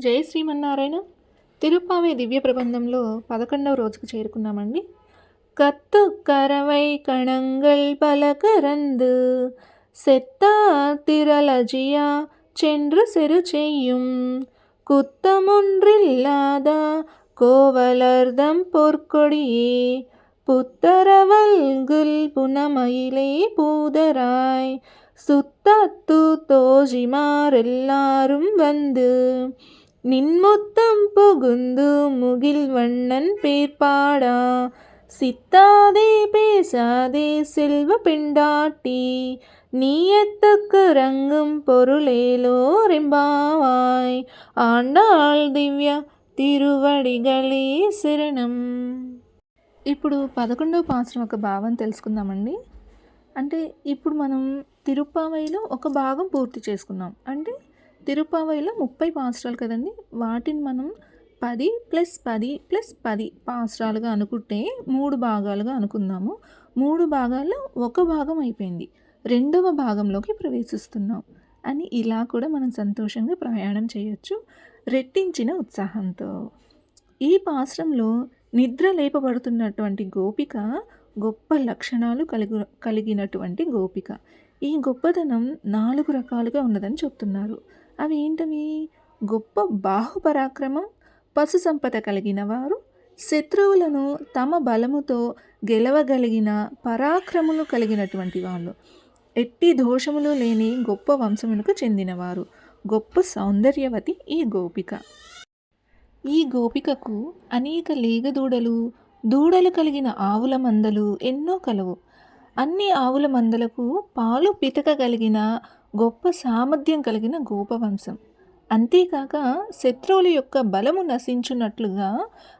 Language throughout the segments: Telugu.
జై శ్రీమన్నారాయణ తిరుప్పావై దివ్య ప్రబంధంలో పదకొండవ రోజుకు చేరుకున్నామండి కత్తు కరవై కణంగల్ పలకరందు செத்தா திரளஜியா சென்று செரு செய்யும் குத்தமொன்றில்லாத கோவலர்தம் பொற்கொடியே புத்தரவல்குல் புனமயிலே பூதராய் சுத்தத்து தோஜிமாரெல்லாரும் வந்து நின்முத்தம் புகுந்து முகில் வண்ணன் பேர்பாடா சித்தாதே பேசாதே செல்வ பெண்டாட்டி நீயத்துக்கு ரங்கும் பொருளேலோரெம்பாவாய் ఆండాళ్ దివ్య తిరువడిగలే శరణం ఇప్పుడు పదకొండవ పాత్రం ఒక భావం తెలుసుకుందామండి అంటే ఇప్పుడు మనం తిరుప్పావైలో ఒక భాగం పూర్తి చేసుకున్నాం అంటే తిరుపావైలో ముప్పై పాసరాలు కదండి. వాటిని మనం పది ప్లస్ పది ప్లస్ పది పాసరాలుగా అనుకుంటే మూడు భాగాలుగా అనుకుందాము. మూడు భాగాల్లో ఒక భాగం అయిపోయింది. రెండవ భాగంలోకి ప్రవేశిస్తున్నాం. అని ఇలా కూడా మనం సంతోషంగా ప్రయాణం చేయొచ్చు. రెట్టించిన ఉత్సాహంతో. ఈ పాశ్రంలో నిద్ర లేపబడుతున్నటువంటి గోపిక గొప్ప లక్షణాలు కలిగి కలిగినటువంటి గోపిక. ఈ గొప్పతనం నాలుగు రకాలుగా ఉన్నదని చెప్తున్నారు. అవి ఏంటవి గొప్ప బాహుపరాక్రమం పశు సంపద కలిగిన వారు శత్రువులను తమ బలముతో గెలవగలిగిన పరాక్రములు కలిగినటువంటి వాళ్ళు. ఎట్టి దోషములు లేని గొప్ప వంశమునకు చెందినవారు. గొప్ప సౌందర్యవతి ఈ గోపిక. ఈ గోపికకు అనేక లేగ దూడలు దూడలు కలిగిన ఆవుల మందలు ఎన్నో కలవు. అన్ని ఆవుల మందలకు పాలు పితకగలిగిన గొప్ప సామర్థ్యం కలిగిన గోపవంశం. అంతేకాక శత్రువుల యొక్క బలము నశించున్నట్లుగా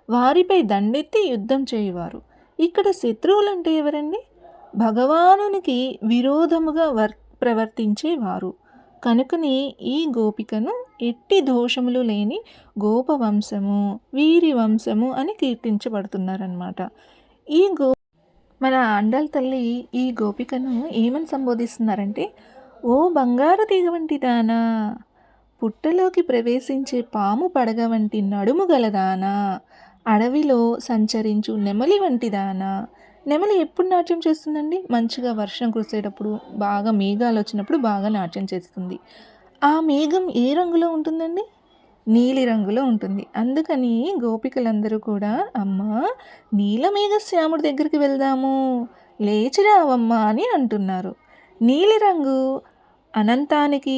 వారిపై దండెత్తి యుద్ధం చేయవారు. ఇక్కడ శత్రువులు అంటే ఎవరండి? భగవానునికి విరోధముగా వర్ ప్రవర్తించేవారు. కనుకని ఈ గోపికను ఎట్టి దోషములు లేని గోపవంశము వీరి వంశము అని కీర్తించబడుతున్నారనమాట ఈ గో మన అండల్ తల్లి ఈ గోపికను ఏమని సంబోధిస్తున్నారంటే ఓ బంగారు తీగ వంటి దానా? పుట్టలోకి ప్రవేశించే పాము పడగ వంటి నడుము గలదానా అడవిలో సంచరించు నెమలి వంటిదానా నెమలి ఎప్పుడు నాట్యం చేస్తుందండి? మంచిగా వర్షం కురిసేటప్పుడు బాగా మేఘాలు వచ్చినప్పుడు బాగా నాట్యం చేస్తుంది. ఆ మేఘం ఏ రంగులో ఉంటుందండి? నీలి రంగులో ఉంటుంది. అందుకని గోపికలందరూ కూడా అమ్మ నీలమేఘ శ్యాముడి దగ్గరికి వెళ్దాము. లేచి రావమ్మా అని అంటున్నారు. నీలిరంగు అనంతానికి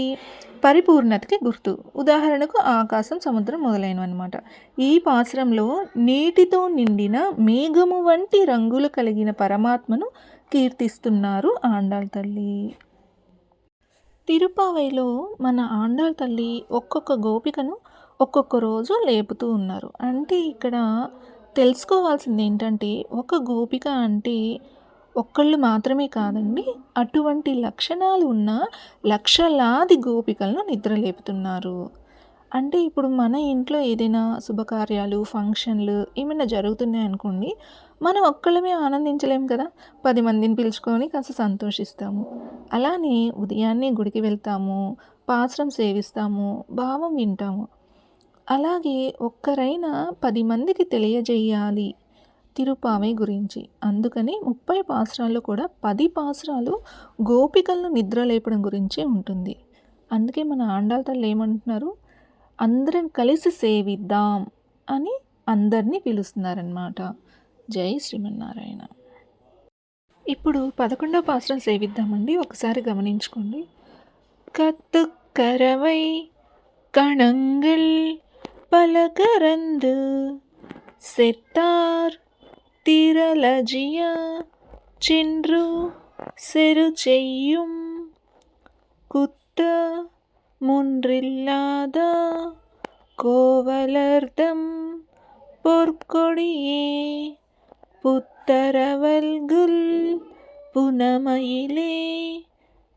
పరిపూర్ణతకి గుర్తు. ఉదాహరణకు ఆకాశం సముద్రం మొదలైనవి అనమాట ఈ పాశ్రంలో నీటితో నిండిన మేఘము వంటి రంగులు కలిగిన పరమాత్మను కీర్తిస్తున్నారు ఆండాళ్ తల్లి. తిరుపావైలో మన ఆండాళ్ తల్లి ఒక్కొక్క గోపికను ఒక్కొక్క రోజు లేపుతూ ఉన్నారు. అంటే ఇక్కడ తెలుసుకోవాల్సింది ఏంటంటే ఒక గోపిక అంటే ఒక్కళ్ళు మాత్రమే కాదండి అటువంటి లక్షణాలు ఉన్న లక్షలాది గోపికలను నిద్రలేపుతున్నారు అంటే ఇప్పుడు మన ఇంట్లో ఏదైనా శుభకార్యాలు ఫంక్షన్లు ఏమైనా జరుగుతున్నాయి అనుకోండి మనం ఒక్కళ్ళమే ఆనందించలేం కదా? పది మందిని పిలుచుకొని కాస్త సంతోషిస్తాము. అలానే ఉదయాన్నే గుడికి వెళ్తాము పాశ్రం సేవిస్తాము భావం వింటాము. అలాగే ఒక్కరైనా పది మందికి తెలియజేయాలి తిరుపావై గురించి అందుకని ముప్పై పాసరాల్లో కూడా పది పాసరాలు గోపికలను నిద్ర లేపడం గురించి ఉంటుంది అందుకే మన ఆండాల తల్లి ఏమంటున్నారు అందరం కలిసి సేవిద్దాం అని అందరినీ పిలుస్తున్నారనమాట జై శ్రీమన్నారాయణ ఇప్పుడు పదకొండవ పాసరం సేవిద్దామండి ఒకసారి గమనించుకోండి కత్తు కరవై కణంగల్ పలకరందు సెత్తార్ திரளஜிய തിരലജിയ ചെൻറു സെരു ചെയ്യും കുത്ത മുൻറില്ലാത കോവലർദ്ധം പൊർക്കൊടിയേ പുത്തരവൽകുൽ പുനമയിലേ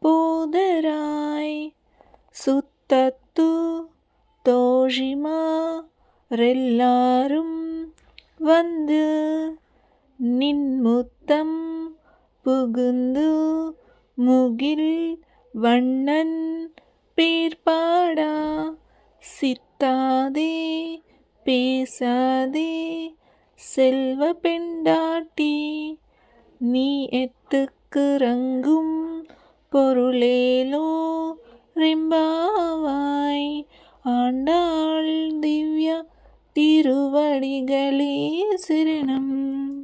പൂതരായ് സുത്തത്തു தோழிமாரெல்லாரும் வந்து நின்முத்தம் புகுந்து முகில் வண்ணன் பேர்பாடா. சித்தாதே பேசாதே செல்வ பெண்டாட்டி நீ எத்துக்கு ரங்கும் பொருளேலோ ரிம்பாவாய். ஆண்டாள் திவ்யா திருவடிகளே சரணம்